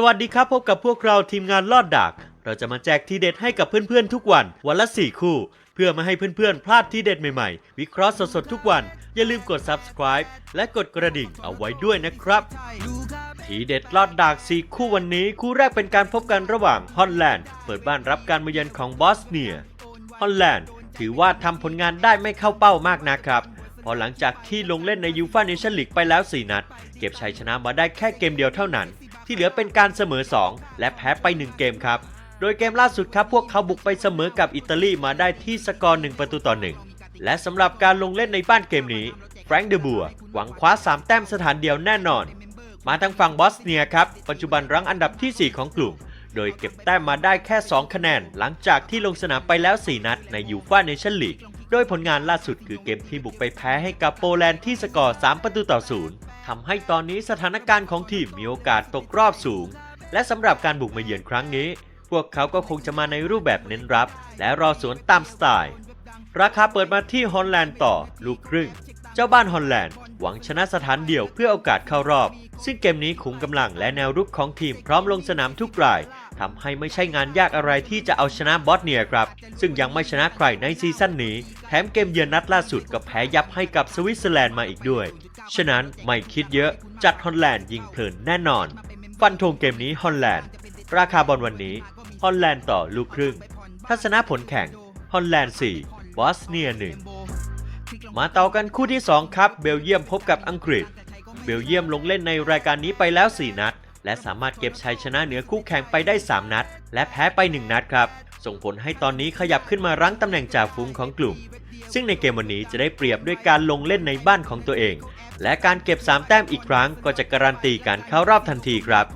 สวัสดีครับพบกับพวกเราทีมงานลอดดากเราจะมาแจกทีเด็ดให้กับเพื่อนๆทุกวัน วันละ 4 คู่ เพื่อไม่ให้เพื่อนๆ พลาดทีเด็ดใหม่ๆ วิเคราะห์สดๆทุกวัน อย่าลืมกด subscribe และกดกระดิ่งเอาไว้ด้วยนะครับ ทีเด็ดลอดดาก4คู่วันนี้ คู่แรกเป็นการพบกันระหว่างฮอลแลนด์เปิดบ้านรับการมาเยือนของบอสเนียฮอลแลนด์ถือว่าทำผลงานได้ไม่เข้าเป้ามากนะครับพอหลังจากที่ลงเล่นในยูฟ a เนชั่นลีกไปแล้ว 4 นัด เก็บชัยชนะมาได้แค่เกมเดียวเท่านั้น ที่เหลือเป็นการเสมอ 2 และแพ้ไป 1 เกมครับ โดยเกมล่าสุดครับพวกเขาบุกไปเสมอกับอิตาลีมาได้ที่สกอร์ 1 ประตูต่อ 1 และสำหรับการลงเล่นในบ้านเกมนี้แฟรงค์เดอบัวหวังคว้า 3 แต้มสถานเดียวแน่นอน มาทางฝั่งบอสเนียครับ ปัจจุบันรั้งอันดับทีสี่4 ของกลุ่ม โดยเก็บแต้มมาได้แค่ 2 คะแนน หลังจากที่ลงสนามไปแล้ว 4 นัดในยูฟ a เนชั่นลีกโดยผลงานล่าสุดคือเกมที่บุกไปแพ้ให้กับโปแลนด์ที่สกอร์ 3 ประตูต่อ 0 ทำให้ตอนนี้สถานการณ์ของทีมมีโอกาสตกรอบสูง และสำหรับการบุกมาเยือนครั้งนี้ พวกเขาก็คงจะมาในรูปแบบเน้นรับ และรอสวนตามสไตล์ ราคาเปิดมาที่ฮอลแลนด์ต่อ ลูกครึ่ง เจ้าบ้านฮอลแลนด์ หวังชนะสถานเดี่ยวเพื่อโอกาสเข้ารอบ ซึ่งเกมนี้ขุมกำลังและแนวรุกของทีมพร้อมลงสนามทุกราย ทำให้ไม่ใช่งานยากอะไรที่จะเอาชนะบอสเนียครับ ซึ่งยังไม่ชนะใครในซีซั่นนี้ แถมเกมเยือนนัดล่าสุดก็แพ้ยับให้กับสวิตเซอร์แลนด์มาอีกด้วย ฉะนั้นไม่คิดเยอะจัดฮอลแลนด์ยิงเพลินแน่นอน ฟันธงเกมนี้ฮอลแลนด์ ราคาบอลวันนี้ฮอลแลนด์ต่อลูกครึ่ง ทัศนะผลแข่งฮอลแลนด์ 4 บอสเนีย 1 มาต่อกันคู่ที่ 2 ครับ เบลเยียมพบกับอังกฤษ เบลเยียมลงเล่นในรายการนี้ไปแล้ว 4 นัด และสามารถเก็บชัยชนะเหนือคู่แข่งไปได้ 3 นัด และแพ้ไป 1 นัดครับ ส่งผลให้ตอนนี้ขยับขึ้นมารั้งตำแหน่งจ่าฝูงของกลุ่ม ซึ่งในเกมวันนี้จะได้เปรียบด้วยการลงเล่นในบ้านของตัวเอง และการเก็บ 3 แต้มอีกครั้งก็จะการันตีการเข้ารอบทันทีครับ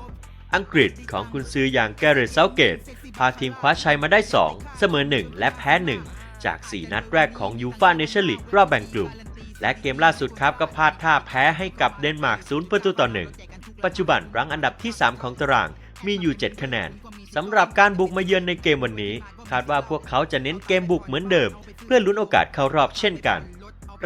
อังกฤษของกุนซืออย่างแกเรตเซาเกตพาทีมคว้าชัยมาได้ 2 เสมอ 1 และแพ้ 1 จาก 4 นัดแรกของยูฟาเนชั่นลีกรอบแบ่งกลุ่มและเกมล่าสุดครับก็พลาดท่าแพ้ให้กับเดนมาร์ก 0 ประตูต่อ 1 ปัจจุบันรั้งอันดับที่ 3 ของตารางมีอยู่ 7 คะแนนสำหรับการบุกมาเยือนในเกมวันนี้ คาดว่าพวกเขาจะเน้นเกมบุกเหมือนเดิม เพื่อลุ้นโอกาสเข้ารอบเช่นกัน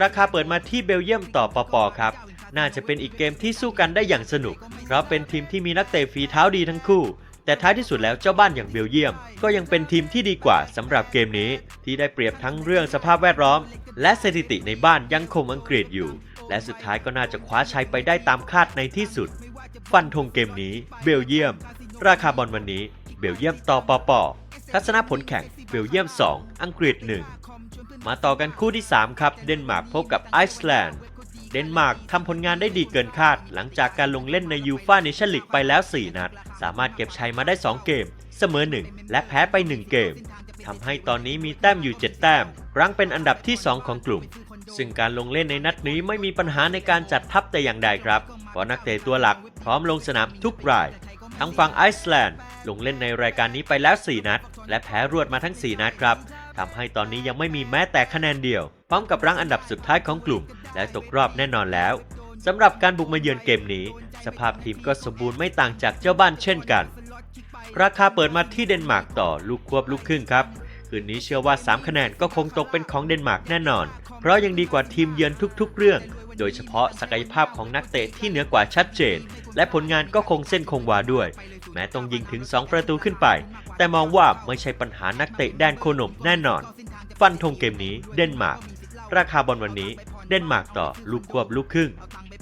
ราคาเปิดมาที่เบลเยียมต่อปอปอครับ น่าจะเป็นอีกเกมที่สู้กันได้อย่างสนุก เพราะเป็นทีมที่มีนักเตะฝีเท้าดีทั้งคู่ แต่ท้ายที่สุดแล้วเจ้าบ้านอย่างเบลเยียม ก็ยังเป็นทีมที่ดีกว่าสำหรับเกมนี้ ที่ได้เปรียบทั้งเรื่องสภาพแวดล้อม และสถิติในบ้านยังคงอังกฤษอยู่ และสุดท้ายก็น่าจะคว้าชัยไปได้ตามคาดในที่สุด ฟันธงเกมนี้เบลเยียม ราคาบอลวันนี้เบลเยียมต่อปอปอทัศนผลแข่งเบลเยียม 2 อังกฤษ 1 มาต่อกันคู่ที่ 3 ครับ เดนมาร์กพบกับไอซ์แลนด์ เดนมาร์กทำผลงานได้ดีเกินคาด หลังจากการลงเล่นในยูฟาเนชั่นลีกไปแล้ว 4 นัด สามารถเก็บชัยมาได้ 2 เกม เสมอ 1 และแพ้ไป 1 เกมทำให้ตอนนี้มีแต้มอยู่ 7 แต้ม รั้งเป็นอันดับที่ 2 ของกลุ่ม ซึ่งการลงเล่นในนัดนี้ไม่มีปัญหาในการจัดทัพแต่อย่างใดครับ ราะนักเตะตัวหลักพร้อมลงสนามทุกราย ทั้งฝั่งไอซ์แลนด์ลงเล่นในรายการนี้ไปแล้ว 4 นัด และแพ้รวดมาทั้ง 4 นัดครับทำให้ตอนนี้ยังไม่มีแม้แต่คะแนนเดียว พร้อมกับรั้งอันดับสุดท้ายของกลุ่ม และตกรอบแน่นอนแล้วสำหรับการบุกมาเยือนเกมนี้ สภาพทีมก็สมบูรณ์ไม่ต่างจากเจ้าบ้านเช่นกัน ราคาเปิดมาที่เดนมาร์กต่อลูกควบลูกครึ่งครับ คืนนี้เชื่อว่า 3 คะแนนก็คงตกเป็นของเดนมาร์กแน่นอน เพราะยังดีกว่าทีมเยือนทุกๆ เรื่อง โดยเฉพาะศักยภาพของนักเตะที่เหนือกว่าชัดเจน และผลงานก็คงเส้นคงวาด้วย แม้ต้องยิงถึง 2 ประตูขึ้นไป แต่มองว่าไม่ใช่ปัญหานักเตะแดนโคนมแน่นอน ฟันธงเกมนี้เดนมาร์กราคาบอลวันนี้เดนมาร์กต่อลูกควบลูกครึ่ง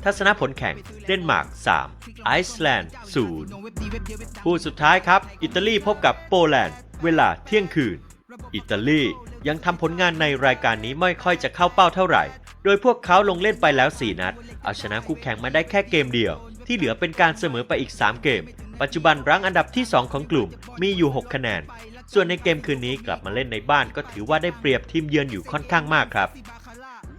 ทัศนผลแข่งเดนมาร์ก 3 ไอซ์แลนด์0คู่สุดท้ายครับ อิตาลีพบกับโปแลนด์ เวลาเที่ยงคืน อิตาลียังทำผลงานในรายการนี้ไม่ค่อยจะเข้าเป้าเท่าไหร่ โดยพวกเขาลงเล่นไปแล้ว 4 นัด เอาชนะคู่แข่งมาได้แค่เกมเดียว ที่เหลือเป็นการเสมอไปอีก 3 เกม ปัจจุบันรั้งอันดับที่ 2 ของกลุ่มมีอยู่ 6 คะแนน ส่วนในเกมคืนนี้กลับมาเล่นในบ้านก็ถือว่าได้เปรียบทีมเยือนอยู่ค่อนข้างมากครับ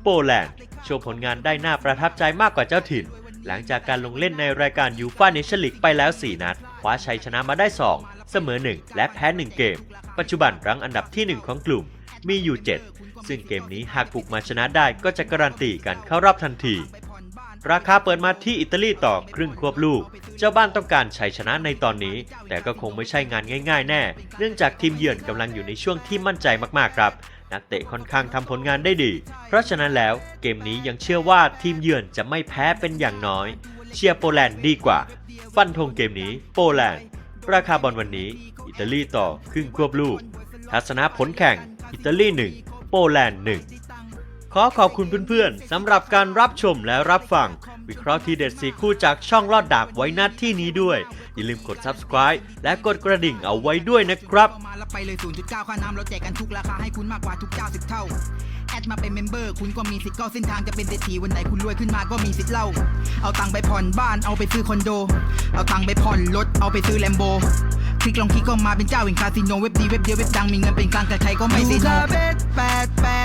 โปแลนด์โชว์ผลงานได้น่าประทับใจมากกว่าเจ้าถิ่น หลังจากการลงเล่นในรายการยูฟ่าเนชั่นลีกไปแล้ว 4 นัด ว้าชัยชนะมาได้ 2 เสมอ 1 และแพ้ 1 เกม ปัจจุบันรั้งอันดับที่ 1 ของกลุ่มมีอยู่ 7 ซึ่งเกมนี้หากบุกมาชนะได้ก็จะการันตีการเข้ารอบทันที ราคาเปิดมาที่อิตาลีต่อครึ่งควบลูก เจ้าบ้านต้องการชัยชนะในตอนนี้ แต่ก็คงไม่ใช่งานง่าย ๆ แน่ เนื่องจากทีมเยือนกำลังอยู่ในช่วงที่มั่นใจมากๆครับนักเตะค่อนข้างทำผลงานได้ดี เพราะฉะนั้นแล้วเกมนี้ยังเชื่อว่าทีมเยือนจะไม่แพ้เป็นอย่างน้อย เชียร์โปแลนด์ดีกว่า ฟันธงเกมนี้ โปแลนด์ ราคาบอลวันนี้ อิตาลีต่อครึ่งควบลูก ทัศนะผลแข่ง อิตาลี1โปแลนด์1ขอขอบคุณเพื่อนๆสำหรับการรับชมและรับฟัง วิเคราะห์ทีเด็ดสีคู่จากช่องลอดดากไว้นัดที่นี้ด้วย อย่าลืมกด subscribe และกดกระดิ่งเอาไว้ด้วยนะครับ มาแล้วไปเลย 0.9 ค่าน้ำเราแจกกันทุกราคาให้คุณมากกว่าทุกเจ้าสิบเท่า ดมาเป็นเมมเบอร์ คุณก็มีสิทธิ์ก็เส้นทางจะเป็นเศรษฐีวันไหนคุณรวยขึ้นมาก็มีสิทธิ์เล่า เอาตังค์ไปผ่อนบ้านเอาไปซื้อคอนโด เอาตังค์ไปผ่อนรถเอาไปซื้อแลมโบ คลิกลองคลิกก็มาเป็นเจ้าแห่งคาสิโนเว็บดีเว็บเดียวเว็บดังมีเงินเป็นกลางกับใครก็ไม่สิ้นโนเบ็ด